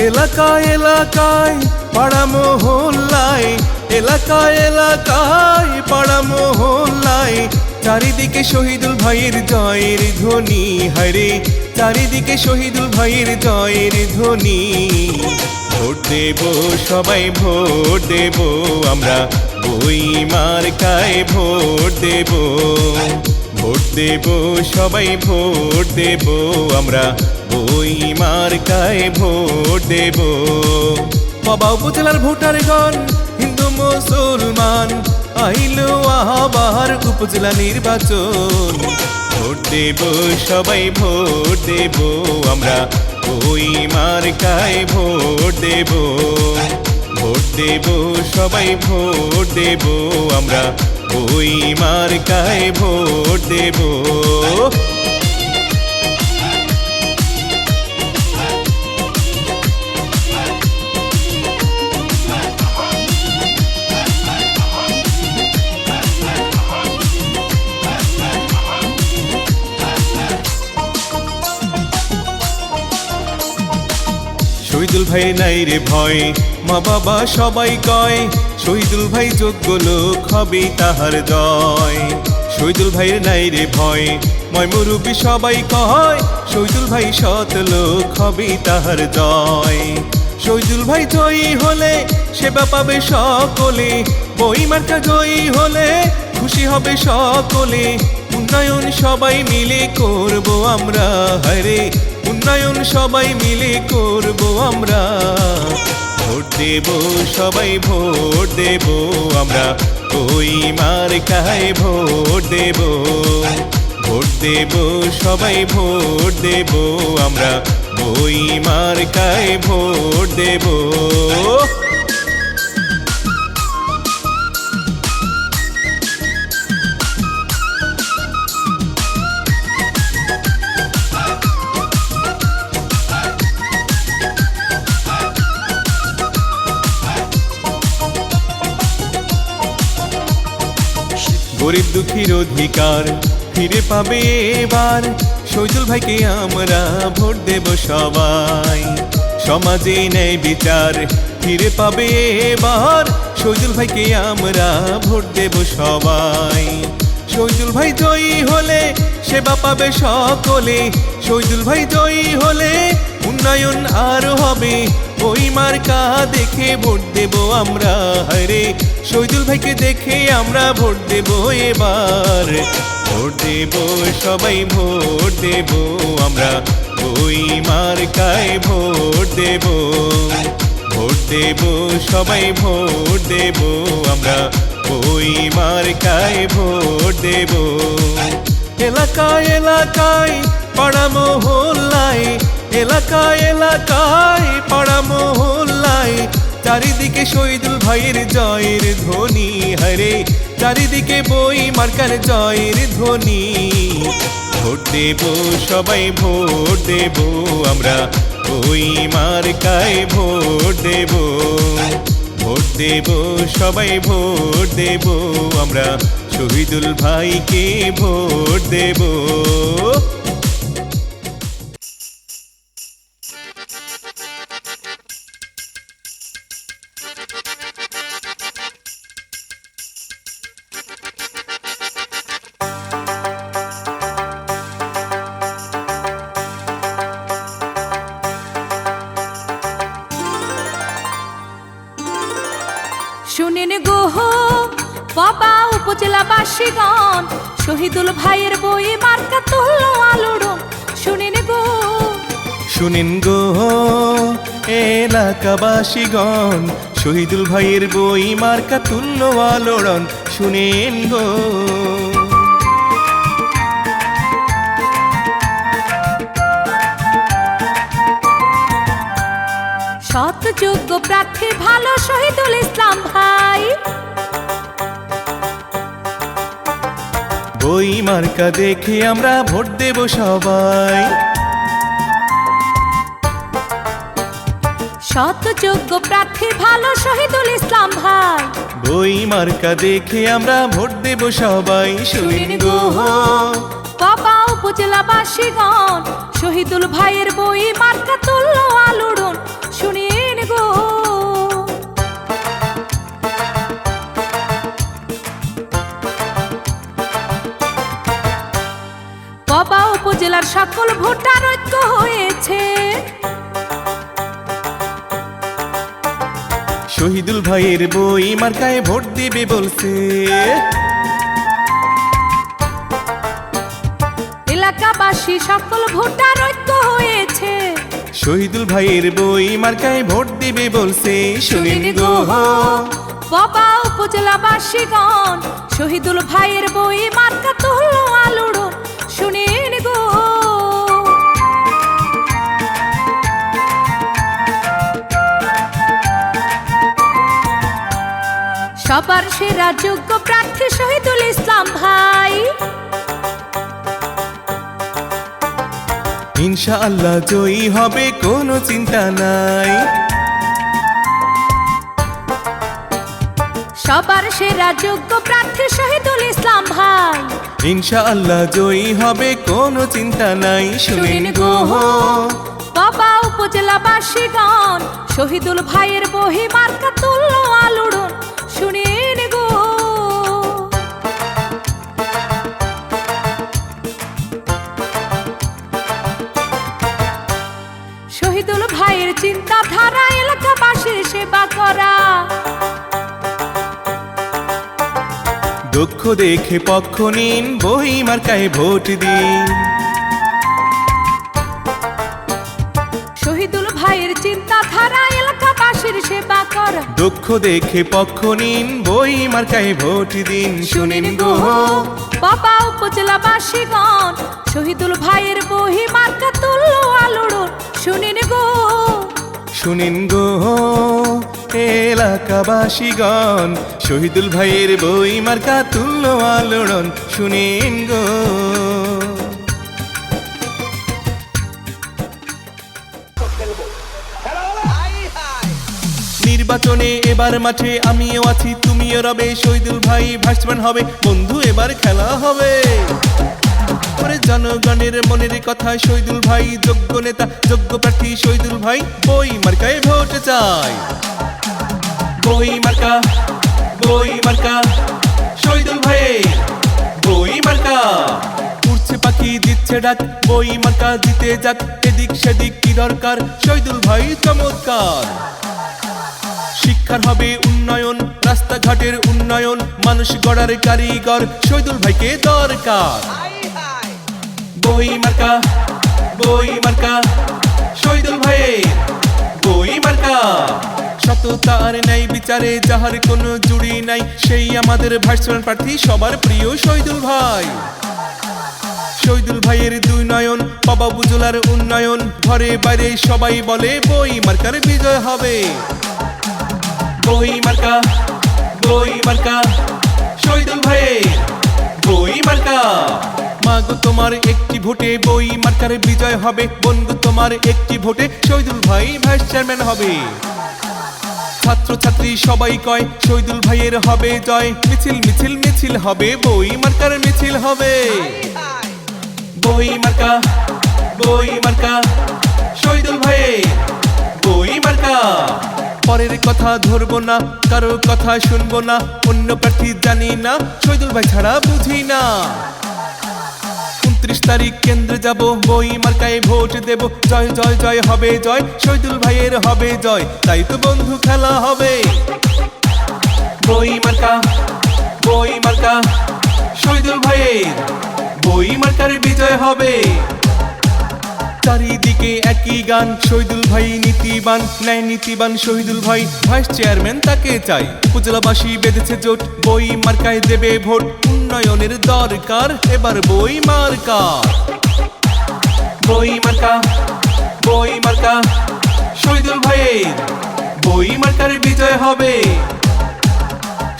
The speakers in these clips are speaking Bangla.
এলাকায় এলাকায় পাড়া মহল্লায় এলাকায় এলাকায় পাড়া মহল্লায় চারিদিকে শহীদুল ভাইয়ের জয়ের ধ্বনি, হায়রে। চারিদিকে শহীদুল ভাইয়ের জয়ের ধ্বনি। ভোট দেব সবাই, ভোট দেব আমরা। বই মার্কায় ভোট দেব। ভোট দেব সবাই, ভোট দেব আমরা। বই মার্কায় ভোট দেব। বাবা উপজেলার ভোটারগণ, হিন্দু, মুসলমান আইলো আবার উপজেলা নির্বাচন। ভোট দেব, সবাই ভোট দেব, আমরা ওই মার্কায় ভোট দেব। ভোট দেব, সবাই ভোট দেব, আমরা ওই মার্কায় ভোট দেব। শহীদুল ভাই নাই রে ভয়। মা বাবা সবাই কয়, শহীদুল ভাই যোগ্য লোক হবে তাহার জয় শহীদুল ভাইয়ের নাই রে ভয়, ময় মুরুবি সবাই কয়, শহীদুল ভাই সৎ লোক হবে তাহার জয়। শহীদুল ভাই জয়ী হলে সেবা পাবে সকলে, বই মার্কা জয়ী হলে খুশি হবে সকলে। উন্নয়ন সবাই মিলে করব আমরা হরে উন্নয়ন সবাই মিলে করব আমরা। ভোট দেব, সবাই ভোট দেব আমরা। কই মার মার্কায় ভোট দেব। ভোট দেব, সবাই ভোট দেব আমরা। বই মার মার্কায় ভোট দেব। গরিব দুঃখীর অধিকার ফিরে পাবে এবার। সৈজুল ভাইকে আমরা ভোট দেব সবাই। সমাজে নেই বিচার ফিরে পাবে এবার। সৈজুল ভাইকে আমরা ভোট দেব সবাই। সৈজুল ভাই জয়ী হলে সেবা পাবে সকলে। সৈজুল ভাই জয়ী হলে উন্নয়ন আরও হবে ওই মার্কা দেখে ভোট দেব আমরা হরে শহীদুল ভাইকে দেখে আমরা ভোট দেব এবার। ভোট দেব, সবাই ভোট দেব আমরা। ওই মার্কায় ভোট দেব। ভোট দেব, সবাই ভোট দেব আমরা। ওই মার্কায় ভোট দেব। এলাকায় এলাকায় পাড়া মহল্লায় এলাকায় এলাকায়, পাড়া মহল্লায়, চারিদিকে শহীদুল ভাইয়ের জয়ের ধ্বনি হরে চারিদিকে বই মার্কার জয়ের ধ্বনি। ভোট দেব, সবাই ভোট দেব, আমরা ওই মার্কায় ভোট দেব। ভোট দেব, সবাই ভোট দেব, আমরা শহীদুল ভাইকে ভোট দেব। শহীদুল ভাইয়ের বই মার্কা তুল্য আলোড়ন। শুনেন গো। শুনিন গো এলাকাবাসীগণ শহীদুল ভাইয়ের বই মার্কা তুল্য আলোড়ন। শুনেন গো। সৎ যোগ্য প্রার্থী ভালো শহীদুল ইসলাম ভাই। বই মার্কা দেখে আমরা ভোট দেব সবাই। সৎ যোগ্য প্রার্থী ভালো শহীদুল ইসলাম ভাই। বই মার্কা দেখে আমরা ভোট দেব সবাই শুনিন গো বাবা উপজেলাবাসীগণ শহীদুল ভাইয়ের বই মার্কা তুল্য আলোড়ন। সকল ভোটার ঐক্য হয়েছে। শহীদুল ভাইয়ের বই মার্কায় ভোট দিবে বলছে। এলাকাবাসী সকল ভোটার ঐক্য হয়েছে। শহীদুল ভাইয়ের বই মার্কায় ভোট দিবে বলছে শুনিন গো বাবা উপজেলাবাসীগণ শহীদুল ভাইয়ের বই মার্কা তো হলো সবার সেরা যোগ্য প্রার্থী শহীদুল ইসলাম ভাই। ইনশা আল্লাহ জয়ী হবে কোনো চিন্তা নাই। সবার সেরা যোগ্য প্রার্থী শহীদুল ইসলাম ভাই। ইনশা আল্লাহ জয়ী হবে কোনো চিন্তা নাই। শুনিন গো বাবা উপজেলাবাসীগণ শহীদুল ভাইয়ের বহি মার্কা তুল্য আলুড়ন। দক্ষ দেখে পক্ষ নিন বই মার্কায় ভোট দিন। শহীদুল ভাইয়ের চিন্তাধারা এলাকাবাসীর সেবা করা। দক্ষ দেখে পক্ষ নিন বই মার্কায় ভোট দিন। শুনিন গো বাবা উপজেলাবাসীগণ শহীদুল ভাইয়ের বহি মার্কা তুল্য আলোড়ন। শুনিন গো। শুনিন গো এলাকাবাসীগণ, শহীদুল ভাইয়ের বই মার্কা তুল্য আলোড়ন শুনিন গো। নির্বাচনে এবার মাঠে আমিও আছি, তুমিও রবে, শহীদুল ভাই ভাসমান হবে, বন্ধু এবার খেলা হবে। জনগণের মনের কথা, শহীদুল ভাই যোগ্য নেতা, যোগ্য প্রার্থী, শহীদুল ভাই বই মার্কায় ভোট চাই। বই মার্কা বই মার্কা, শহীদুল ভাই বই মার্কা। পাখি দিচ্ছে ডাক, বই মার্কা যাক, এদিক সেদিক কি দরকার? শহীদুল ভাই চমৎকার। শিক্ষার হবে উন্নয়ন, রাস্তাঘাটের উন্নয়ন, মানুষ গড়ার কারিগর শহীদুল ভাইকে দরকার। বই মার্কা বই মার্কা, শহীদুল ভাই বই মার্কা। বিচারে যাহার কোনো জুড়ি নাই, সেই আমাদের প্রার্থী সবার প্রিয় শহীদুল ভাই। শহীদুল ভাইয়ের দুই নয়ন, বাবা উন্নয়ন, ঘরে বাইরে সবাই বলে বই মার্কার বিজয় হবে। বই মার্কা বই মার্কা, শহীদুল বই মার্কা। মাগো তোমার একটি ভোটে বই মার্কার বিজয় হবে, বন্ধু তোমার একটি ভোটে শহীদুল ভাই ভাইস চেয়ারম্যান হবে। ছাত্র ছাত্রী সবাই কয়, শহীদুল ভাইয়ের হবে জয়। মিছিল মিছিল মিছিল হবে, বই মার্কার মিছিল হবে। বই মার্কা বই মার্কা, শহীদুল ভাইয়ের বই মার্কা। পরের কথা ধরবো না কারও কথা শুনব না, অন্য প্রার্থী জানি না, শহীদুল ভাই ছাড়া বুঝি না। তারিখ কেন্দ্রে যাব, বই মার্কায় ভোট দেব। জয় জয় জয়, হবে জয়, শহীদুল ভাইয়ের হবে জয়, তাই তো বন্ধু খেলা হবে। বই মার্কা বই মার্কা, শহীদুল ভাইয়ের বই মার্কার বিজয় হবে। চারিদিকে একই গান, শহীদুল ভাই নীতিবান, ন্যায় নীতিবান শহীদুল ভাই। ভাইস চেয়ারম্যান তাকে চাই। উপজেলাবাসী বেঁধেছে জোট, বই মার্কায় দেবে ভোট। উন্নয়নের দরকার, এবার বই মার্কা। বই মার্কা বই মার্কা, শহীদুল ভাইয়ের বই মার্কার বিজয় হবে।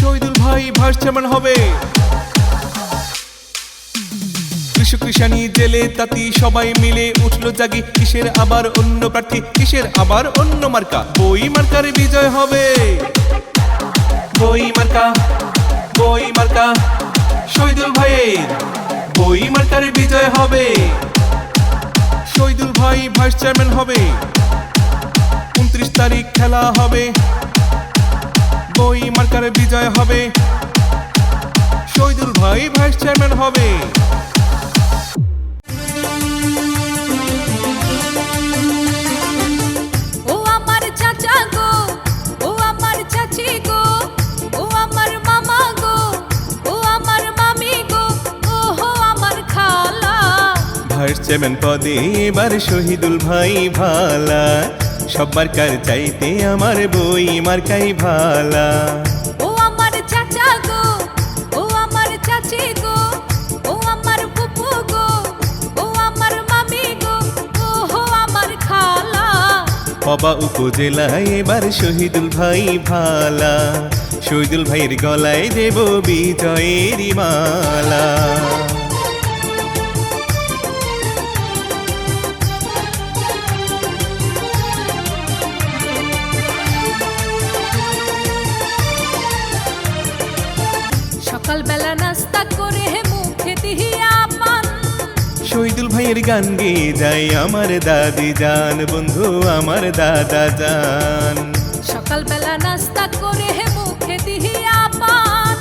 শহীদুল ভাই ভাইস চেয়ারম্যান হবে। কৃষক কৃষানি জেলে তাঁতি সবাই মিলে উঠল জাগি। কিসের আবার অন্য প্রার্থী? কিসের আবার অন্য মার্কা? বই মার্কার বিজয় হবে। বই মার্কা বই মার্কা, শহীদুল ভাইয়ের বই মার্কার বিজয় হবে। শহীদুল ভাই ভাইস চেয়ারম্যান হবে। উনত্রিশ তারিখ খেলা হবে। বই মার্কার বিজয় হবে। শহীদুল ভাই ভাইস চেয়ারম্যান হবে। চেয়ারম্যান পদে এবার শহীদুল ভাই ভালা। সব মার্কার চাইতে আমার বই মার্কাই ভালা। ও আমার চাচা গো ও আমার চাচি গো ও আমার ফুপু গো ও আমার মামি গো ও হো আমার খালা। পবা উপজেলায় এবার শহীদুল ভাই ভালা। শহীদুল ভাইয়ের গলায় দেব বিজয়ের মালা। ভাইয়ের গান গেয়ে যাই আমার দাদি জান বন্ধু আমার দাদা জান সকালবেলা নাস্তা করে মুখে দিহিয়া পান।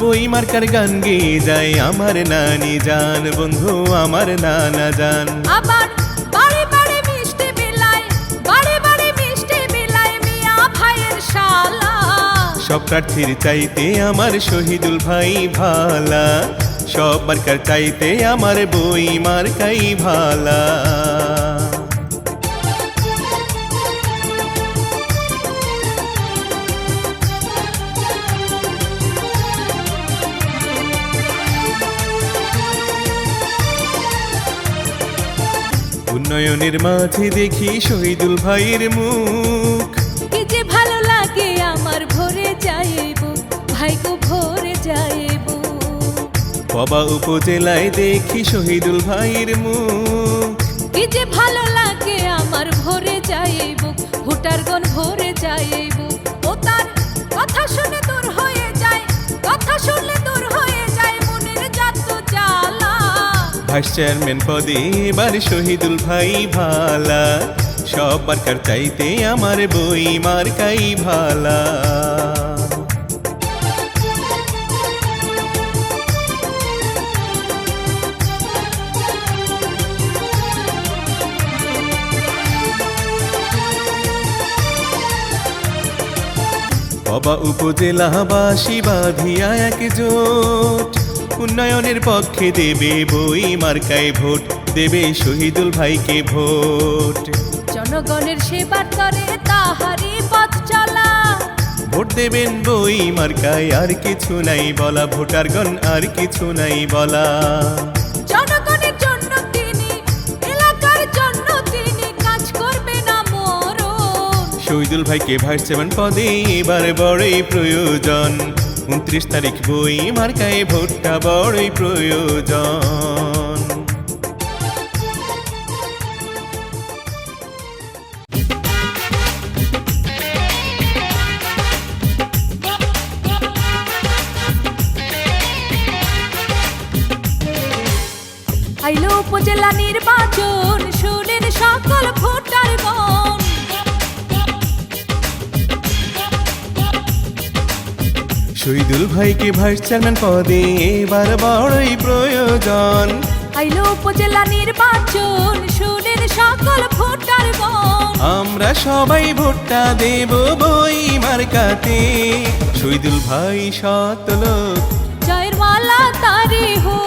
বই মার্কার গান গেয়ে যাই আমার নানি জান বন্ধু আমার নানা জান আবার বাড়ি বাড়ি মিষ্টি বিলায় বাড়ি বাড়ি মিষ্টি বিলায় মিয়া ভাইয়ের শালা। সব প্রার্থীর চাইতে আমার শহীদুল ভাই ভালা। সব মার্কার চাইতে আমার বই মার মার্কাই ভালা। উন্নয়নের মাঝে দেখি শহীদুল ভাইয়ের মুখ। কি যে ভালো লাগে আমার ভরে যাইব ভাই গো ভরে যাইব। বাবা উপজেলায় দেখি শহীদুল ভাইয়ের মুখ। কি যে ভালো লাগে আমার ভরে যাইব ভোটারগণ ভরে যাইব ও তার কথা শুনে দূর হয়ে যায় কথা শুনলে দূর হয়ে যায় মনের যত জ্বালা। ভাইস চেয়ারম্যান পদে এবার শহীদুল ভাই ভালা। সব মার্কার চাইতে আমার বই মার্কাই ভালা। বাবা উপজেলাবাসী বাঁধিয়া একজোট উন্নয়নের পক্ষে দেবে বই মার্কায় ভোট দেবে শহীদুল ভাইকে ভোট। জনগণের সেবার করে তাহারি পথ চলা। ভোট দেবেন বই মার্কায় আর কিছু নাই বলা। ভোটারগণ আর কিছু নাই বলা। জনগণের শহীদুল ভাইকে ভাইস চেয়ারম্যান পদে? এবার বড়ই প্রয়োজন। উনত্রিশ তারিখ বই মার্কায় ভোটটা বড়ই প্রয়োজন। আইলো উপজেলা নির্বাচন, শুনেন সকল ভোটারগণ শহীদুল ভাইকে ভাইস চেয়ারম্যান পদে এবার বড়ই প্রয়োজন। আইলো উপজেলা নির্বাচন শুনেন সকল ভোটারগণ আমরা সবাই ভোটটা দেব বই মার্কাতে। শহীদুল ভাই সত লোক। জয়ের মালা তারি হো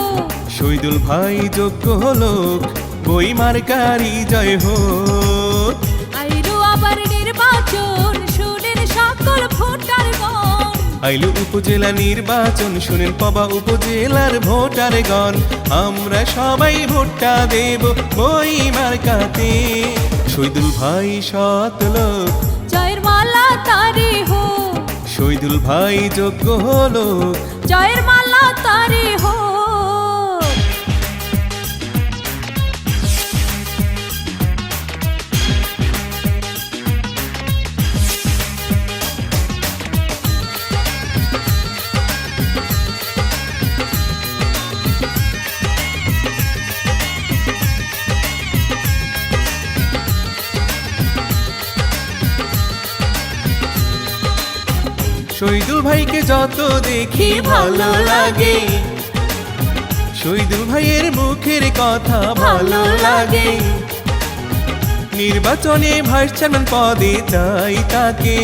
শহীদুল ভাই যোগ্য লোক বই মার্কারি জয় হোক। আইলো আবার নির্বাচন শুনেন সকল ভোটারগণ আইলু উপজেলা নির্বাচন শুনেন পবা উপজেলার ভোটারগণ। আমরা সবাই ভোটটা দেব বই মার্কাতে। শৈদুল ভাই সত লোক। জয়ের মালা তারি হো শহীদুল ভাই যোগ্য হলো। জয়ের শহীদুল ভাইকে যত দেখি ভালো লাগে। শহীদুল ভাইয়ের মুখের কথা ভালো লাগে। নির্বাচনে ভাইস চেয়ারম্যান পদে চাই তাকে।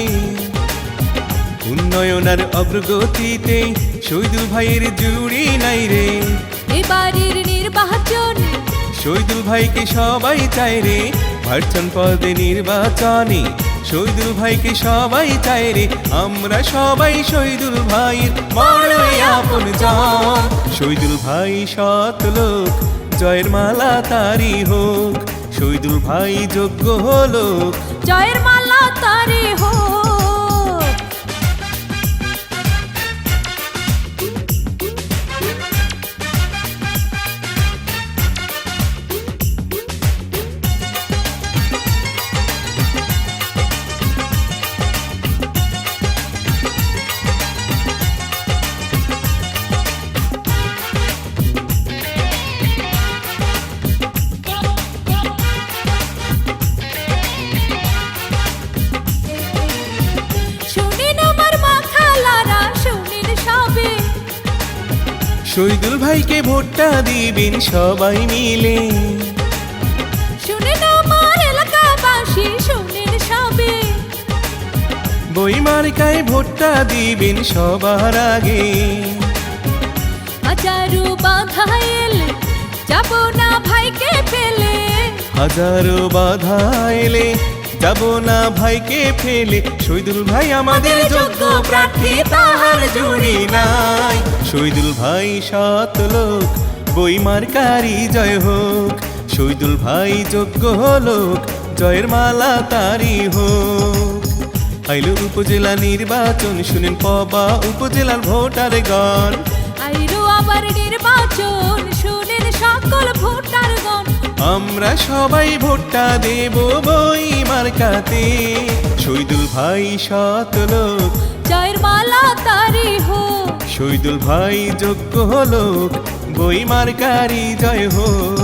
উন্নয়ন আর অগ্রগতিতে শহীদুল ভাইয়ের জুড়ি নাই রে। এবারের নির্বাচন। শহীদুল ভাইকে সবাই চায় রে। ভার্চন পদে নির্বাচনে শহীদুল ভাইকে সবাই চায় রে, আমরা সবাই শহীদুল ভাইয়ের বড়ই আপন জন শহীদুল ভাই সৎ লোক, জয়ের মালা তারি হোক। শহীদুল ভাই যোগ্য হলো জয়ের মালা তারি হোক। ভাইকে ভোটটা দিবেন সবাই মিলে। শুনিন আমার এলাকাবাসী শুনিন সবে। বই মার্কায় ভোটটা দিবেন সবার আগে। হাজারু বাধা এলে যাব না ভাইকে ফেলে। হাজারো বাধা এলে যাব না ভাইকে ফেলে। শহীদুল ভাই আমাদের যোগ্য প্রার্থী তাহার জুড়ি নাই। শহীদুল ভাই সত লোক বই মার্কারি জয় হোক। শহীদুল ভাই যোগ্য লোক জয়ের মালা তারি হোক। আইলো উপজেলা নির্বাচন শুনেন পবা উপজেলার ভোটার গণ। আইরো আবার নির্বাচন শুনেন সকল ভোটারগণ আমরা সবাই ভোটটা দেব বই মার্কাতে। শৈদুল ভাই সত লোক। জয়ের মালা তারি হোক। শহীদুল ভাই যোগ্য হলো। বই মার্কারি জয় হোক।